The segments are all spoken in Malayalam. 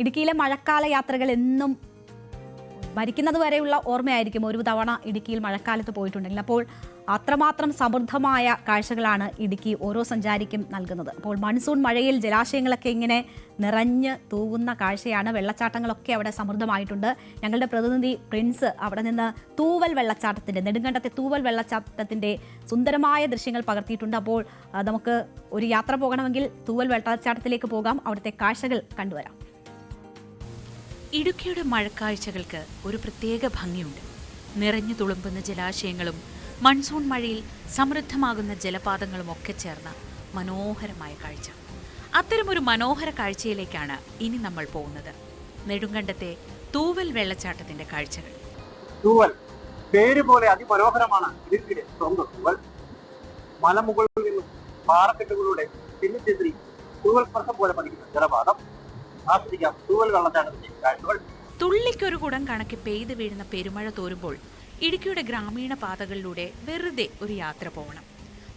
ഇടുക്കിയിലെ മഴക്കാല യാത്രകൾ എന്നും മരിക്കുന്നത് വരെയുള്ള ഓർമ്മയായിരിക്കും. ഒരു തവണ ഇടുക്കിയിൽ മഴക്കാലത്ത് പോയിട്ടുണ്ടെങ്കിൽ. അപ്പോൾ അത്രമാത്രം സമൃദ്ധമായ കാഴ്ചകളാണ് ഇടുക്കി ഓരോ സഞ്ചാരിക്കും നൽകുന്നത്. അപ്പോൾ മൺസൂൺ മഴയിൽ ജലാശയങ്ങളൊക്കെ ഇങ്ങനെ നിറഞ്ഞ് തൂകുന്ന കാഴ്ചയാണ്. വെള്ളച്ചാട്ടങ്ങളൊക്കെ അവിടെ സമൃദ്ധമായിട്ടുണ്ട്. ഞങ്ങളുടെ പ്രതിനിധി പ്രിൻസ് അവിടെ നിന്ന് തൂവൽ വെള്ളച്ചാട്ടത്തിന്റെ നെടുങ്കണ്ടത്തെ തൂവൽ വെള്ളച്ചാട്ടത്തിന്റെ സുന്ദരമായ ദൃശ്യങ്ങൾ പകർത്തിയിട്ടുണ്ട്. അപ്പോൾ നമുക്ക് ഒരു യാത്ര പോകണമെങ്കിൽ തൂവൽ വെള്ളച്ചാട്ടത്തിലേക്ക് പോകാം. അവിടുത്തെ കാഴ്ചകൾ കണ്ടുവരാം. ഇടുക്കിയുടെ മഴക്കാഴ്ചകൾക്ക് ഒരു പ്രത്യേക ഭംഗിയുണ്ട്. നിറഞ്ഞു തുളുമ്പുന്ന ജലാശയങ്ങളും മൺസൂൺ മഴയിൽ സമൃദ്ധമാകുന്ന ജലപാതങ്ങളും ഒക്കെ ചേർന്ന മനോഹരമായ കാഴ്ച. അത്തരമൊരു മനോഹര കാഴ്ചയിലേക്കാണ് ഇനി നമ്മൾ പോകുന്നത്. നെടുങ്കണ്ടത്തെ തൂവൽ വെള്ളച്ചാട്ടത്തിന്റെ കാഴ്ചകൾ. തൂവൽ. പേര് പോലെ അതിമനോഹരമാണ് ഇടുക്കിയുടെ സ്വന്തം തൂവൽ. മലമുകളിൽ നിന്നും പാറക്കെട്ടുകളുടെ ചിന്നിച്ചിത്രി തൂവൽ പോലെ പതിക്കുന്ന ജലപാതം. ആസ്വദിക്കാം. കാഴ്ചകൾ തുള്ളിക്കൊരു കുടം കണക്ക് പെയ്തു വീഴുന്ന പെരുമഴ തോരുമ്പോൾ ഇടുക്കിയുടെ ഗ്രാമീണ പാതകളിലൂടെ വെറുതെ ഒരു യാത്ര പോകണം.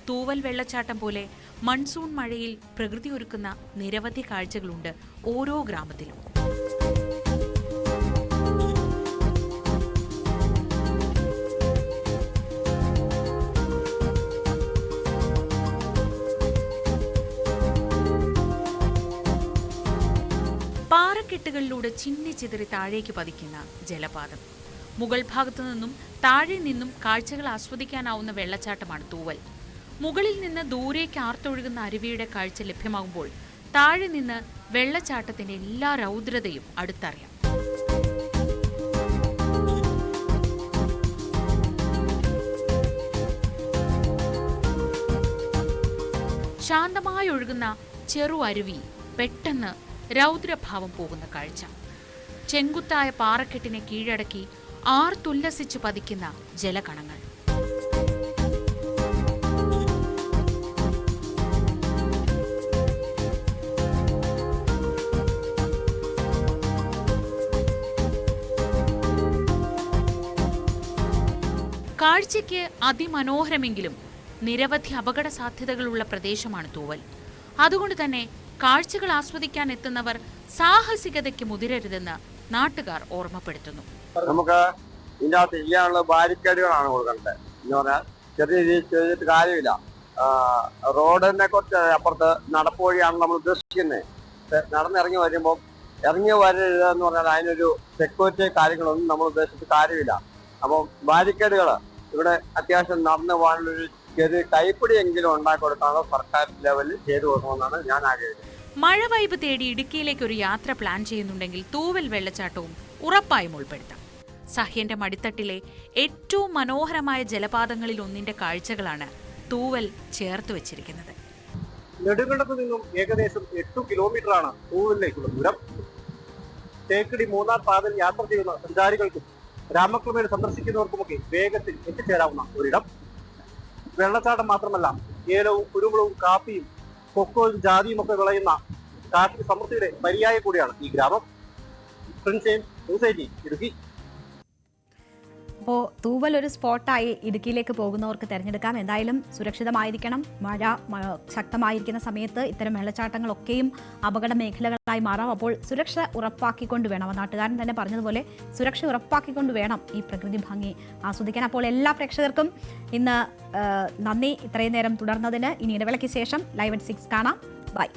തൂവൽ വെള്ളച്ചാട്ടം പോലെ മൺസൂൺ മഴയിൽ പ്രകൃതി ഒരുക്കുന്ന നിരവധി കാഴ്ചകളുണ്ട് ഓരോ ഗ്രാമത്തിലും. പാറക്കെട്ടുകളിലൂടെ ചിന്നി ചിതറി താഴേക്ക് പതിക്കുന്ന ജലപാതം. മുകൾ ഭാഗത്തു നിന്നും താഴെ നിന്നും കാഴ്ചകൾ ആസ്വദിക്കാനാവുന്ന വെള്ളച്ചാട്ടമാണ് തൂവൽ. മുകളിൽ നിന്ന് ദൂരേക്ക് ആർത്തൊഴുകുന്ന അരുവിയുടെ കാഴ്ച ലഭ്യമാകുമ്പോൾ താഴെ നിന്ന് വെള്ളച്ചാട്ടത്തിന്റെ എല്ലാ രൗദ്രതയും അടുത്തറിയാം. ശാന്തമായി ഒഴുകുന്ന ചെറു അരുവി പെട്ടെന്ന് രൗദ്രഭാവം പോകുന്ന കാഴ്ച. ചെങ്കുത്തായ പാറക്കെട്ടിനെ കീഴടക്കി തുല്ലസിച്ച് പതിക്കുന്ന ജലകണങ്ങൾ. കാഴ്ചയ്ക്ക് അതിമനോഹരമെങ്കിലും നിരവധി അപകട സാധ്യതകളുള്ള പ്രദേശമാണ് തൂവൽ. അതുകൊണ്ട് തന്നെ കാഴ്ചകൾ ആസ്വദിക്കാൻ എത്തുന്നവർ സാഹസികതയ്ക്ക് മുതിരരുതെന്ന് നാട്ടുകാർ ഓർമ്മപ്പെടുത്തുന്നു. നമുക്ക് ഇതിനകത്ത് ചെയ്യാനുള്ള ബാരിക്കേഡുകളാണ് കൊടുക്കേണ്ടത്. എന്ന് പറഞ്ഞാൽ ചെറിയ രീതിയിൽ ചെയ്തിട്ട് കാര്യമില്ല. റോഡിനെ കുറച്ച് അപ്പുറത്ത് നടപ്പ് വഴിയാണ് നമ്മൾ ഉദ്ദേശിക്കുന്നത്. നടന്നിറങ്ങി വരുമ്പോൾ ഇറങ്ങി വരരുത് എന്ന് പറഞ്ഞാൽ അതിനൊരു സെക്യൂരിറ്റി കാര്യങ്ങളൊന്നും നമ്മൾ ഉദ്ദേശിച്ചിട്ട് കാര്യമില്ല. അപ്പം ബാരിക്കേഡുകൾ ഇവിടെ അത്യാവശ്യം നടന്നു പോകാനുള്ളൊരു ചെറിയ കൈപ്പിടിയെങ്കിലും ഉണ്ടാക്കി കൊടുക്കാനുള്ള സർക്കാർ ലെവലിൽ ചെയ്തു കൊടുക്കണമെന്നാണ് ഞാൻ ആഗ്രഹിക്കുന്നത്. മഴ വൈബ് തേടി ഇടുക്കിയിലേക്ക് ഒരു യാത്ര പ്ലാൻ ചെയ്യുന്നുണ്ടെങ്കിൽ തൂവൽ വെള്ളച്ചാട്ടവും ഉറപ്പായും ഉൾപ്പെടുത്താം. സഹ്യന്റെ മടിത്തട്ടിലെ ഏറ്റവും മനോഹരമായ ജലപാതങ്ങളിൽ ഒന്നിന്റെ കാഴ്ചകളാണ് തൂവൽ ചേർത്ത് വെച്ചിരിക്കുന്നത്. നെടുങ്കണ്ടത്ത് നിന്നും ഏകദേശം എട്ടു കിലോമീറ്റർ ആണ് തൂവലിലേക്കുള്ള ദൂരം. തേക്കടി മൂന്നാർ പാതയിൽ യാത്ര ചെയ്യുന്ന സഞ്ചാരികൾക്കും രാമക്രമേണ സന്ദർശിക്കുന്നവർക്കുമൊക്കെ വേഗത്തിൽ എത്തിച്ചേരാവുന്ന ഒരിടം. വെള്ളച്ചാട്ടം മാത്രമല്ല ഏലവും കുരുമുളകും കാപ്പിയും കൊക്കോയും ജാതിയും ഒക്കെ വിളയുന്ന കാർഷിക സമൃദ്ധിയുടെ പര്യായ കൂടിയാണ് ഈ ഗ്രാമം. പ്രിൻസേൻ ന്യൂസ് ഇടുക്കി. അപ്പോൾ തൂവൽ ഒരു സ്പോട്ടായി ഇടുക്കിയിലേക്ക് പോകുന്നവർക്ക് തിരഞ്ഞെടുക്കാം. എന്തായാലും സുരക്ഷിതമായിരിക്കണം. മഴ ശക്തമായിരിക്കുന്ന സമയത്ത് ഇത്തരം വെള്ളച്ചാട്ടങ്ങളൊക്കെയും അപകട മേഖലകളായി മാറാം അപ്പോൾ സുരക്ഷ ഉറപ്പാക്കിക്കൊണ്ട് വേണം. നാട്ടുകാരൻ തന്നെ പറഞ്ഞതുപോലെ സുരക്ഷ ഉറപ്പാക്കിക്കൊണ്ട് വേണം ഈ പ്രകൃതി ഭംഗി ആസ്വദിക്കാൻ. അപ്പോൾ എല്ലാ പ്രേക്ഷകർക്കും ഇന്ന് നന്ദി. ഇത്രയും നേരം തുടർന്നതിന് ഇനി ഇടവേളയ്ക്ക് ശേഷം ലൈവ് അറ്റ് സിക്സ് കാണാം. ബൈ.